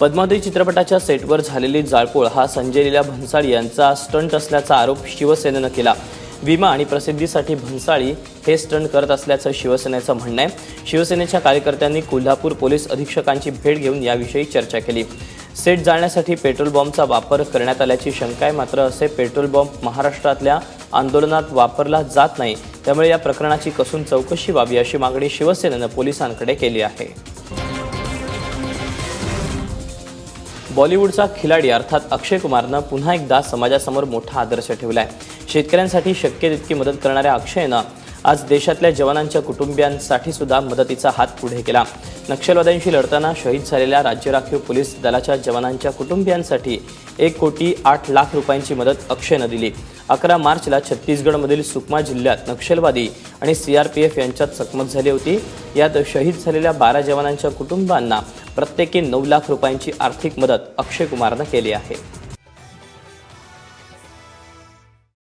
पद्मावती चित्रपटाच्या सेटवर झालेली जाळपोळ हा संजय लीला भन्साळी यांचा स्टंट असल्याचा आरोप शिवसेनेनं केला. विमा आणि प्रसिद्धीसाठी भन्साळी हे स्टंट करत असल्याचं शिवसेनेचं म्हणणं आहे. शिवसेनेच्या कार्यकर्त्यांनी कोल्हापूर पोलीस अधीक्षकांची भेट घेऊन याविषयी चर्चा केली. सेट जाळण्यासाठी पेट्रोल बॉम्बचा वापर करण्यात आल्याची शंका आहे मात्र असे पेट्रोल बॉम्ब महाराष्ट्रातल्या आंदोलनात वापरला जात नाही. त्यामुळे या प्रकरणाची कसून चौकशी व्हावी अशी मागणी शिवसेनेनं पोलिसांकडे केली आहे. बॉलिवूडचा खिलाडी अर्थात अक्षय कुमारनं पुन्हा एकदा समाजासमोर मोठा आदर्श ठेवला आहे शेतकऱ्यांसाठी शक्य तितकी मदत करणाऱ्या अक्षयनं आज देशातल्या जवानांच्या कुटुंबियांसाठी सुद्धा मदतीचा हात पुढे केला. नक्षलवाद्यांशी लढताना शहीद झालेल्या राज्य राखीव पोलीस दलाच्या जवानांच्या कुटुंबियांसाठी एक कोटी आठ लाख रुपयांची मदत अक्षयनं दिली. अकरा मार्चला छत्तीसगडमधील सुकमा जिल्ह्यात नक्षलवादी आणि सीआरपीएफ यांच्यात चकमक झाली होती. यात शहीद झालेल्या बारा जवानांच्या कुटुंबांना प्रत्येकी नऊ लाख रुपयांची आर्थिक मदत अक्षय कुमारनं केली आहे.